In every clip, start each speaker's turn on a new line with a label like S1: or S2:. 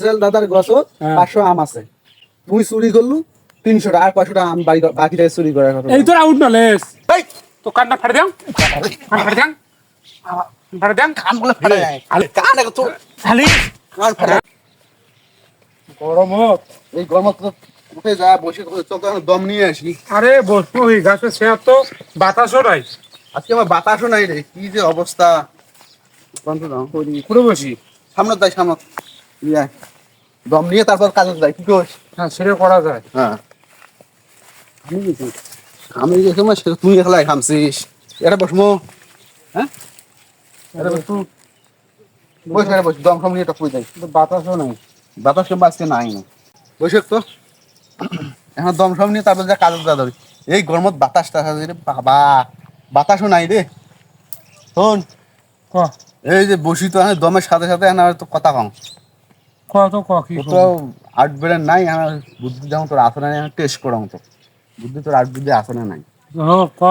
S1: Israel দাদার গছ
S2: হ্যাঁ।
S1: পাঁচশো আম আছে। তুই চুরি করলু তিনশো টাকা। আর পাঁচশো টাকা আম বাড়ি বাকি টাকা চুরি করার কথা
S2: এই তোর আউট নলেস
S1: এই,
S2: তো কান্না ফাড়ে কান ফাড়ে দেন ফাড়ে
S1: কানগুলো যায়।
S2: আরে,
S1: কান এখন তোর।
S2: খালি।
S1: কান ফাটা
S2: গরম
S1: এই গরম তো উঠে যা বসে চল তো এখন দম নিয়ে আসি।
S2: আরে বসবো ওই গাছে সে তো বাতাসও নাই।
S1: আজকে আমার বাতাসও নাই রে কি যে অবস্থা। বন্ধ দাও।
S2: পুরো বসি।
S1: সামনে যাই সামনে। ইয়ে, দম নিয়ে তারপর কাজে যায় কি করিস?
S2: হ্যাঁ সেটা করা যায়।
S1: হ্যাঁ। আমি গেছি গেছি মানে সেটা তুই একলাই খামছিস। এটা বসমো হ্যাঁ? এটা বসু বস এটা বস দম খাম নিয়ে টক যাই?
S2: বাতাসও নাই।
S1: বাতাস আজকে নাই না। বসে তো। এখন দম সম নিয়ে তারপর যা কাজে যা ধরি। এই গরমত বাতাস টাতাস রে বাবা। বাতাসও নাই রে। শোন। এই যে বসি তো এখন দমের সাথে সাথে এখন তো কথা কম।
S2: ক তো ক কি
S1: তোর তো আট বেড়ে নাই আমার বুদ্ধি যেমন তোর আসনে নাই টেস্ট করাম তো বুদ্ধি তোর আট বুদ্ধি আসনে নাই।
S2: ও ক।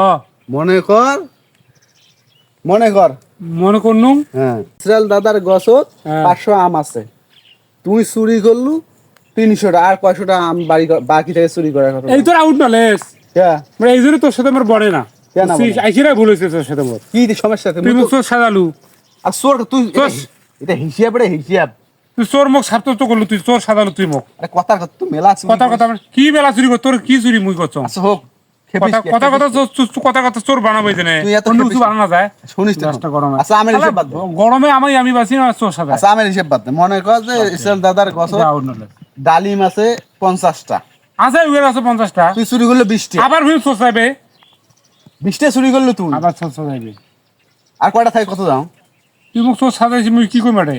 S1: মনে কর মনে কর।
S2: মনে
S1: হ্যাঁ। ইসরায়েল দাদার গছ
S2: হ্যাঁ।
S1: পাঁচশো আম আছে। তুই চুরি করলু তিনশো আর টাকা আম বাড়ি বাকি থেকে চুরি করার কথা।
S2: এই তোর আউট নলেস
S1: হ্যাঁ
S2: এই জন্য তোর সাথে আমার বড়ে না। ভুল হয়েছে তোর সাথে
S1: কি সমস্যা
S2: তুই মুখ সাজালু।
S1: আর চোর তুই এটা- এটা হিসাব রে হিসাব।
S2: তুই চোর মুখ সাপ্তাহ করলু তুই চোর সাজালু তুই মুখ।
S1: আরে কথার কথা তুই মেলা চুরি
S2: কথা কথা কি মেলা চুরি কর তোর কি চুরি মুই করছ
S1: আচ্ছা হোক
S2: কথা কথা কথা কথা কথা চোর বানাবো
S1: এত
S2: অন্য কিছু। বানানো যায়।
S1: শুনিস তো।
S2: গরমে।
S1: আচ্ছা আমার হিসাব বাদ
S2: গরমে আমি আমি বাঁচি না চোর সাজা
S1: আচ্ছা আমার হিসাব বাদ মনে কর যে ইসরায়েল দাদার
S2: নলেস
S1: ডালিম আছে পঞ্চাশটা।
S2: আছে উগের আছে পঞ্চাশটা।
S1: তুই চুরি করলে বিশটা।
S2: আবার ফির চোর চাইবে।
S1: বিশটা চুরি করলে তুই।
S2: আবার চোর
S1: আর কয়টা থাকে কত দাও?
S2: তুই মুখ চোর সাজাইছি মুই কি কই মারে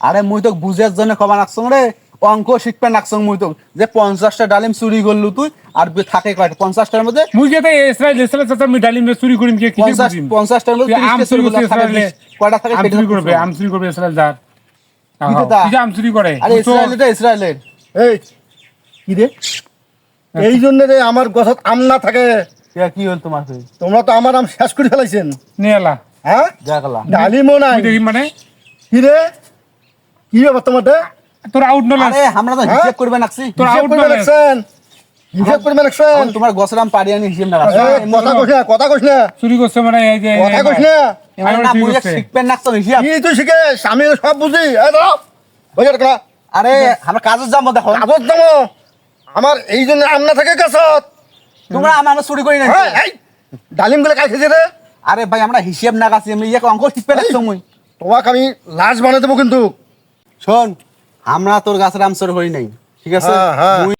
S1: আরে মুই তো বুঝার জন্য কবা নাকছং রে অঙ্ক শিখবে নাকছং মুই তো যে পঞ্চাশটা ডালিম চুরি করলু তুই আর থাকে কয়টা? পঞ্চাশটার মধ্যে
S2: মুই তাই ইসরায়েল চাচা মুই ডালিম চুরি করিম কে
S1: মধ্যে
S2: আম চুরি
S1: করলে। কয়টা থাকে
S2: আম চুরি করবে আম চুরি করবে যার
S1: কি
S2: যে আম চুরি করে
S1: আরে ইসরায়েলের
S3: এই
S1: কি রে
S3: এই জন্য রে আমার গছত আম না থাকে।
S1: কি হল তোমার?
S3: তোমরা তো আমার আম শেষ করে ফেলাইছেন।
S2: নিয়ে এলা।
S3: হ্যাঁ? ডালিমও নাই।
S2: মানে?
S3: কি রে? কি ব্যাপার তোমাদের
S2: তোর আউট নলেজ
S1: আরে আমরা তো হিসাব করবে নাকছি
S2: তোর
S3: করবে হিসাব করবে
S1: তোমার গছরাম পাড়ি আনি হিসাব না
S3: এই, কথা কইস না কথা কইস না।
S2: চুরি করছে মানে এই যে
S3: কথা কইস না।
S1: আরে না
S2: করছে।
S1: শিখবেন হিসাব।
S3: কি তুই শিখেস আমি সব বুঝি। এই দাঁড়াও। বুঝে রাখলা
S1: আরে আমরা কাজে যাব দেখো।
S3: কাগজ দামো আমার এই জন্য আম না থাকে গাছত।
S1: তোমরা আমার চুরি করি না
S3: হ্যাঁ, ডালিমগুলো কাই খেয়েছে রে
S1: আরে ভাই আমরা হিসাব না গাছি আমি ইয়াকে অঙ্ক শিখবে নাকছং মুই
S3: তোমাকে আমি লাশ বানিয়ে দেবো কিন্তু।
S1: শোন আমরা তোর গাছের আমসর হই নাই ঠিক আছে
S3: হ্যাঁ, হ্যাঁ।